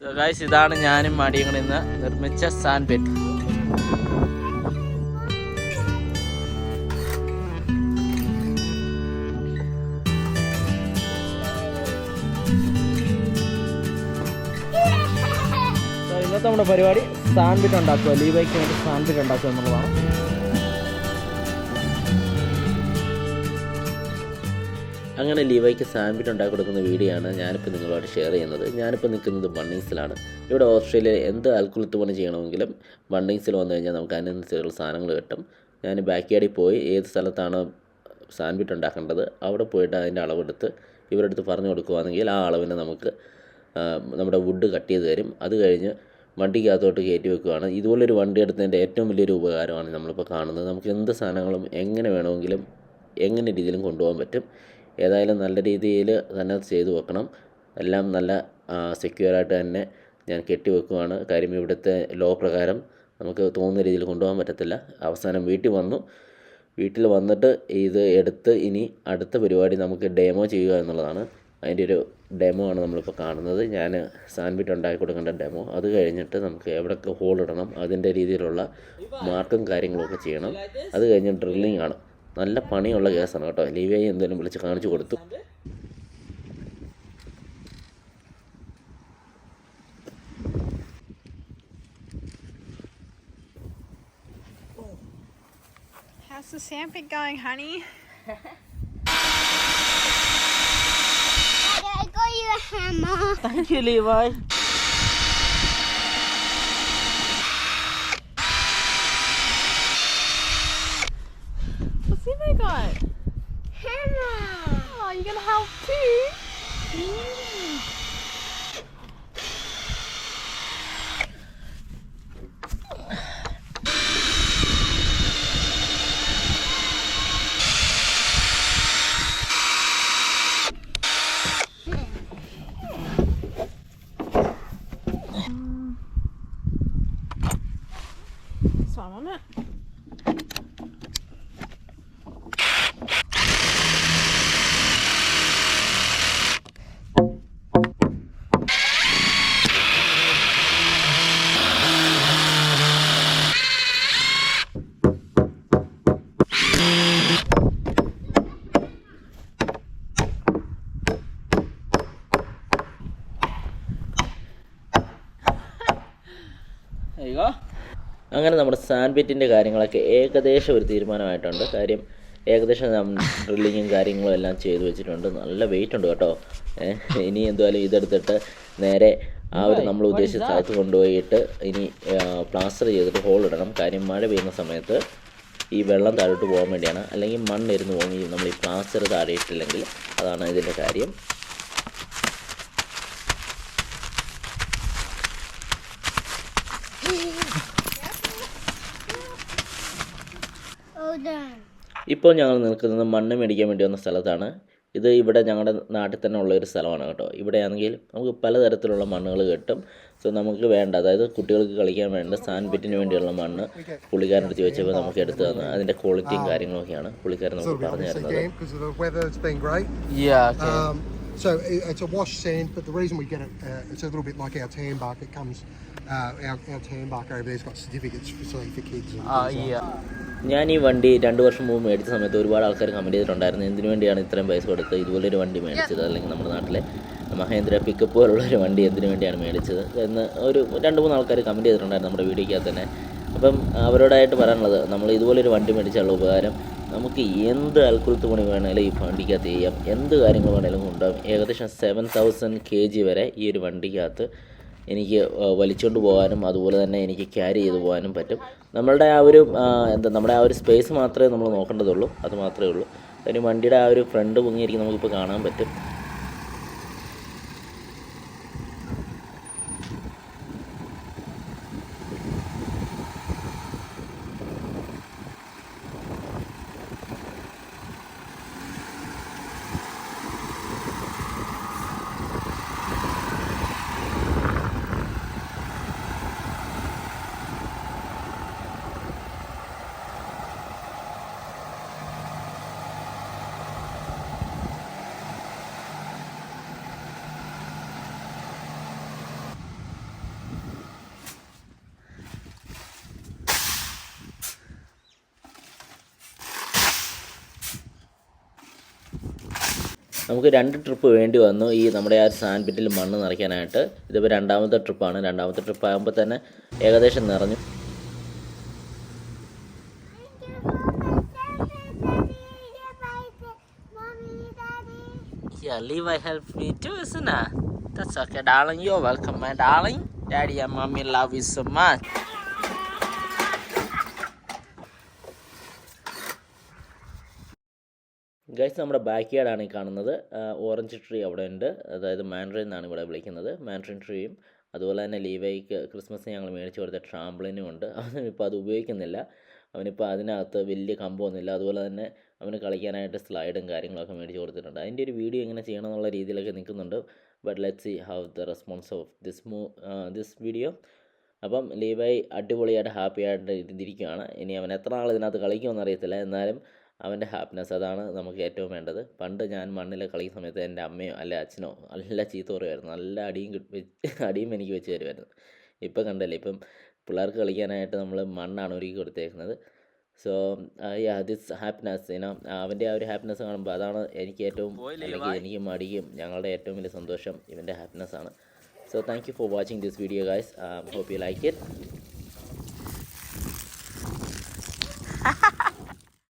Guys, ഇതാണ് ഞാനും മടിയും കൂടി ഇന്ന് നിർമ്മിച്ച സാൻപെറ്റ് ഇന്നത്തെ നമ്മുടെ പരിപാടി സാൻപിറ്റ് ഉണ്ടാക്കുക. ലീവയ്ക്ക് വേണ്ടി സാൻപിറ്റ് ഉണ്ടാക്കുക എന്നുള്ളതാണ്. അങ്ങനെ ലീവയ്ക്ക് സാമ്പിൾ ഉണ്ടാക്കി കൊടുക്കുന്ന വീഡിയോ ആണ് ഞാനിപ്പോൾ നിങ്ങളോട് ഷെയർ ചെയ്യുന്നത്. ഞാനിപ്പോൾ നിൽക്കുന്നത് ബണ്ണിങ്സിലാണ് ഇവിടെ ഓസ്ട്രേലിയ എന്ത് അൽക്കുലത്ത് പണി ചെയ്യണമെങ്കിലും ബണ്ണിങ്സിൽ വന്നു കഴിഞ്ഞാൽ നമുക്ക് അതിനനുസരിച്ചുള്ള സാധനങ്ങൾ കിട്ടും. ഞാൻ ബാക്ക് യാർഡിൽ പോയി ഏത് സ്ഥലത്താണ് സാൻഡ്വിച്ച് ഉണ്ടാക്കേണ്ടത് അവിടെ പോയിട്ട് അതിന്റെ അളവെടുത്ത് ഇവരുടെ അടുത്ത് പറഞ്ഞു കൊടുക്കുകയാണെങ്കിൽ ആ അളവിനെ നമുക്ക് നമ്മുടെ വുഡ് കട്ട് ചെയ്ത് തരും. അത് കഴിഞ്ഞ് വണ്ടിക്കകത്തോട്ട് കയറ്റി വെക്കുകയാണ് ഇതുപോലൊരു വണ്ടി എടുത്തതിന്റെ ഏറ്റവും വലിയൊരു ഉപകാരമാണ് നമ്മളിപ്പോൾ കാണുന്നത്. നമുക്ക് എന്ത് സാധനങ്ങളും എങ്ങനെ വേണമെങ്കിലും എങ്ങനെ രീതിയിലും കൊണ്ടുപോകാൻ പറ്റും. ഏതായാലും നല്ല രീതിയിൽ തന്നെ ചെയ്തു വെക്കണം. എല്ലാം നല്ല സെക്യൂറായിട്ട് തന്നെ ഞാൻ കെട്ടി വെക്കുവാണ്. കാര്യം ഇവിടുത്തെ ലോ പ്രകാരം നമുക്ക് തോന്നുന്ന രീതിയിൽ കൊണ്ടുപോകാൻ പറ്റത്തില്ല. അവസാനം വീട്ടിൽ വന്നു. വീട്ടിൽ വന്നിട്ട് ഇത് എടുത്ത് ഇനി അടുത്ത പരിപാടി നമുക്ക് ഡെമോ ചെയ്യുക എന്നുള്ളതാണ്. അതിന്റെ ഒരു ഡെമോ ആണ് നമ്മളിപ്പോൾ കാണുന്നത്. ഞാൻ സാൻഡ്വിച്ച് ഉണ്ടാക്കി കൊടുക്കേണ്ട ഡെമോ അത് കഴിഞ്ഞിട്ട് നമുക്ക് എവിടെയൊക്കെ ഹോൾ ഇടണം അതിന്റെ രീതിയിലുള്ള മാർക്കും കാര്യങ്ങളൊക്കെ ചെയ്യണം. അത് കഴിഞ്ഞ് ഡ്രില്ലിംഗ് ആണ്. നല്ല പണിയുള്ള കേസാണ് കേട്ടോ. ലീവയെ എന്തെങ്കിലും വിളിച്ച് കാണിച്ചു കൊടുത്തു. How's the sandpit going, honey? I you a I'm gonna have two. Mm. Svar man med. അങ്ങനെ നമ്മുടെ സാൻഡ്വിറ്റിന്റെ കാര്യങ്ങളൊക്കെ ഏകദേശം ഒരു തീരുമാനമായിട്ടുണ്ട്. കാര്യം ഏകദേശം ഡ്രില്ലിങ്ങും കാര്യങ്ങളും എല്ലാം ചെയ്തു വെച്ചിട്ടുണ്ട്. നല്ല വെയിറ്റ് ഉണ്ട് കേട്ടോ. ഇനി എന്തായാലും ഇതെടുത്തിട്ട് നേരെ ആ ഒരു നമ്മൾ ഉദ്ദേശിച്ച സ്ഥലത്ത് കൊണ്ടുപോയിട്ട് ഇനി പ്ലാസ്റ്റർ ചെയ്തിട്ട് ഹോൾ ഇടണം. കാര്യം മഴ പെയ്യുന്ന സമയത്ത് ഈ വെള്ളം താഴോട്ട് പോകാൻ വേണ്ടിയാണ്. അല്ലെങ്കിൽ മണ്ണ് ഇരുന്ന് പോകും നമ്മൾ ഈ പ്ലാസ്റ്റർ താഴെ ഇട്ടില്ലെങ്കിൽ അതാണ് ഇതിന്റെ കാര്യം. ഇപ്പോൾ ഞങ്ങൾ നിൽക്കുന്നത് മണ്ണ് മേടിക്കാൻ വേണ്ടി വന്ന സ്ഥലത്താണ്. ഇത് ഇവിടെ ഞങ്ങളുടെ നാട്ടിൽ തന്നെ ഉള്ള ഒരു സ്ഥലമാണ് കേട്ടോ. ഇവിടെയാണെങ്കിൽ നമുക്ക് പലതരത്തിലുള്ള മണ്ണുകൾ കിട്ടും. സോ നമുക്ക് വേണ്ട അതായത് കുട്ടികൾക്ക് കളിക്കാൻ വേണ്ട സാൻപിറ്റിന് വേണ്ടിയുള്ള മണ്ണ് പുള്ളിക്കാരനെടുത്ത് ചോദിച്ചപ്പോൾ നമുക്ക് എടുത്തു തന്നു. അതിന്റെ ക്വാളിറ്റിയും കാര്യങ്ങളൊക്കെയാണ് പുള്ളിക്കാരൻ നമുക്ക് പറഞ്ഞു തരുന്നത്. Um, so it's a wash sand, but the reason we get it, uh, it's a little bit like our tan bark. It comes, our, our tan bark over there's got certificates facility for kids. And things like that. ഞാൻ ഈ വണ്ടി രണ്ട് വർഷം മുമ്പ് മേടിച്ച സമയത്ത് ഒരുപാട് ആൾക്കാർ കമന്റ് ചെയ്തിട്ടുണ്ടായിരുന്നു. എന്തിനു വേണ്ടിയാണ് ഇത്രയും പൈസ കൊടുത്ത് ഇതുപോലൊരു വണ്ടി മേടിച്ചത്. അല്ലെങ്കിൽ നമ്മുടെ നാട്ടിലെ മഹേന്ദ്ര പിക്കപ്പ് പോലുള്ള ഒരു വണ്ടി എന്തിനു വേണ്ടിയാണ് മേടിച്ചത് എന്ന് ഒരു രണ്ട് മൂന്ന് ആൾക്കാർ കമന്റ് ചെയ്തിട്ടുണ്ടായിരുന്നു നമ്മുടെ വീഡിയോക്കകത്ത് തന്നെ. അപ്പം അവരോടായിട്ട് പറയാനുള്ളത് നമ്മൾ ഇതുപോലൊരു വണ്ടി മേടിച്ചുള്ള ഉപകാരം നമുക്ക് എന്ത് അൽക്കുലത്ത് പണി വേണമെങ്കിലും ഈ വണ്ടിക്കകത്ത് ചെയ്യാം. എന്ത് കാര്യങ്ങൾ വേണമെങ്കിലും കൊണ്ടുപോകാം. ഏകദേശം സെവൻ തൗസൻഡ് കെ ജി വരെ ഈ ഒരു വണ്ടിക്കകത്ത് എനിക്ക് വലിച്ചുകൊണ്ട് പോകാനും അതുപോലെ തന്നെ എനിക്ക് ക്യാരി ചെയ്തു പോകാനും പറ്റും. നമ്മളുടെ ആ ഒരു എന്താ നമ്മുടെ ആ ഒരു സ്പേസ് മാത്രമേ നമ്മൾ നോക്കേണ്ടതുള്ളൂ. അത് മാത്രമേ ഉള്ളൂ. അതിന് വണ്ടിയുടെ ആ ഒരു ഫ്രണ്ട് പൊങ്ങിയിരിക്കും നമുക്കിപ്പോൾ കാണാൻ പറ്റും. നമുക്ക് രണ്ട് ട്രിപ്പ് വേണ്ടി വന്നു. ഈ നമ്മുടെ ആ സാൻഡ് പിറ്റിൽ മണ്ണ് നിറയ്ക്കാനായിട്ട്. ഇതിപ്പോൾ രണ്ടാമത്തെ ട്രിപ്പാണ് രണ്ടാമത്തെ ട്രിപ്പ് ആകുമ്പോൾ തന്നെ ഏകദേശം നിറഞ്ഞു. Darling you welcome my darling daddy mummy love you so much guys നമ്മുടെ ബാക്ക് യാർഡാണ് ഈ കാണുന്നത്. ഓറഞ്ച് ട്രീ അവിടെ ഉണ്ട്. അതായത് മാൻഡ്രിൻ എന്നാണ് ഇവിടെ വിളിക്കുന്നത്. മാൻഡ്രിൻ ട്രീയും അതുപോലെ തന്നെ ലീവൈക്ക് ക്രിസ്മസിന് ഞങ്ങൾ മേടിച്ച് കൊടുത്ത ട്രാംപ്ലിനും ഉണ്ട്. അവനിപ്പോൾ അത് ഉപയോഗിക്കുന്നില്ല. അവനിപ്പോൾ അതിനകത്ത് വലിയ കമ്പമൊന്നുമില്ല അതുപോലെ തന്നെ അവന് കളിക്കാനായിട്ട് സ്ലൈഡും കാര്യങ്ങളൊക്കെ മേടിച്ച് കൊടുത്തിട്ടുണ്ട്. അതിന്റെ ഒരു വീഡിയോ എങ്ങനെ ചെയ്യണം എന്നുള്ള രീതിയിലൊക്കെ നിൽക്കുന്നുണ്ട്. But let see how the response of this മൂ ദിസ് വീഡിയോ അപ്പം ലീവൈ അടിപൊളിയായിട്ട് ഹാപ്പിയായിട്ട് ഇരുന്നിരിക്കുകയാണ് ഇനി അവൻ എത്ര നാൾ ഇതിനകത്ത് കളിക്കുമെന്ന് അറിയത്തില്ല. എന്നാലും അവന്റെ ഹാപ്പിനെസ് അതാണ് നമുക്ക് ഏറ്റവും വേണ്ടത്. പണ്ട് ഞാൻ മണ്ണിൽ കളിക്കുന്ന സമയത്ത് എന്റെ അമ്മയോ അല്ലെ അച്ഛനോ നല്ല ചീത്ത പറയുമായിരുന്നു. നല്ല അടിയും അടിയും എനിക്ക് വെച്ച് തരുമായിരുന്നു. ഇപ്പം കണ്ടല്ലേ ഇപ്പം പിള്ളേർക്ക് കളിക്കാനായിട്ട് നമ്മൾ മണ്ണാണ് ഒരുക്കി കൊടുത്തേക്കുന്നത്. സോ യാ ദിസ് ഹാപ്പിനെസ് ഇനോ അവന്റെ ആ ഒരു ഹാപ്പിനെസ് കാണുമ്പോൾ അതാണ് എനിക്ക് ഏറ്റവും അല്ലെങ്കിൽ എനിക്ക് മടിയും ഞങ്ങളുടെ ഏറ്റവും വലിയ സന്തോഷം ഇവന്റെ ഹാപ്പിനെസ് ആണ്. So thank you for watching this video guys hope you like it